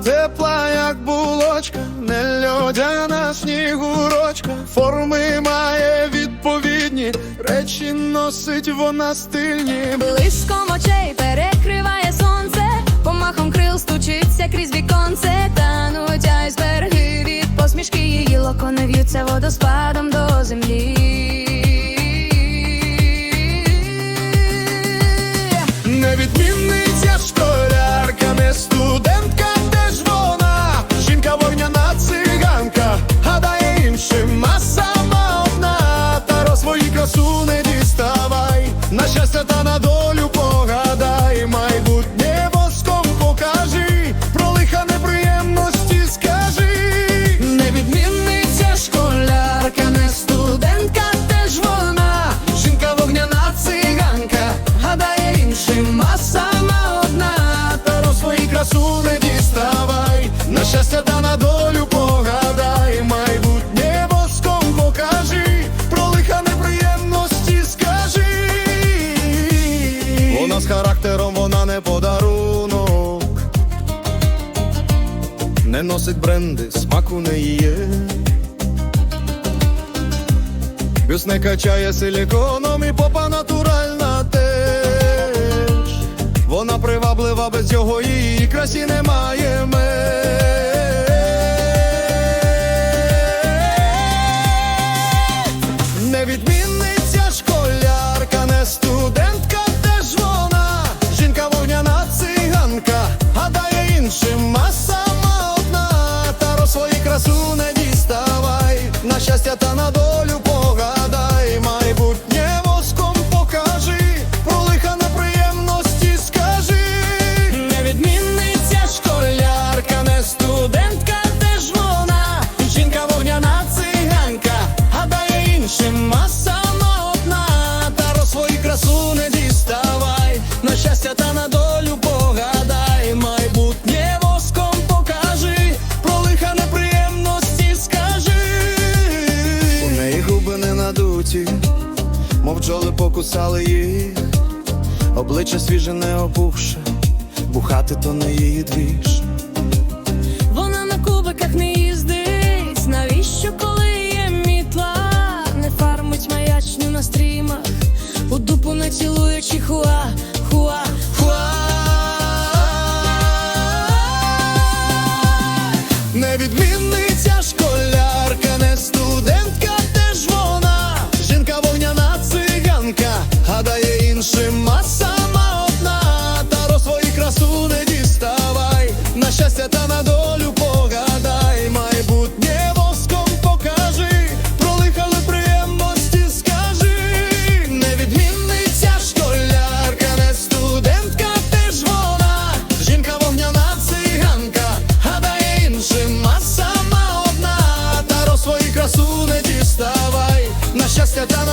Тепла, як булочка, не льодяна снігурочка, форми має відповідні, речі носить вона стильні. Близьком очей перекриває сонце, помахом крил стучиться крізь віконце, тануть айсберги від посмішки, її локони в'ються водоспадом. На щастя та на долю погадай, майбутнє воском покажи, про лиха неприємності скажи, невідмінниця школярка, не студентка, де ж вона, жінка вогняна циганка, гадає іншим, а сама одна, та роз свої красу не діставай, на щастя та носить бренди, смаку не є. Бюс не качає силіконом і попа натуральна теж. Вона приваблива без його її красі немає та на долю погадай, майбутнє воском покажи, про лиха неприємності скажи, невідмінниця школярка, не студентка, де ж вона, жінка вогняна циганка, гадає іншим, сама одна, та роз свої красу не діставай, на щастя та на долю надуті, мов бджоли покусали їх, обличчя свіже не опухше, бухати то не її двіж. Вона на кубиках не їздить, навіщо коли є мітла, не фармить маячню на стрімах, у дупу не цілуючи хуа, Cause I'm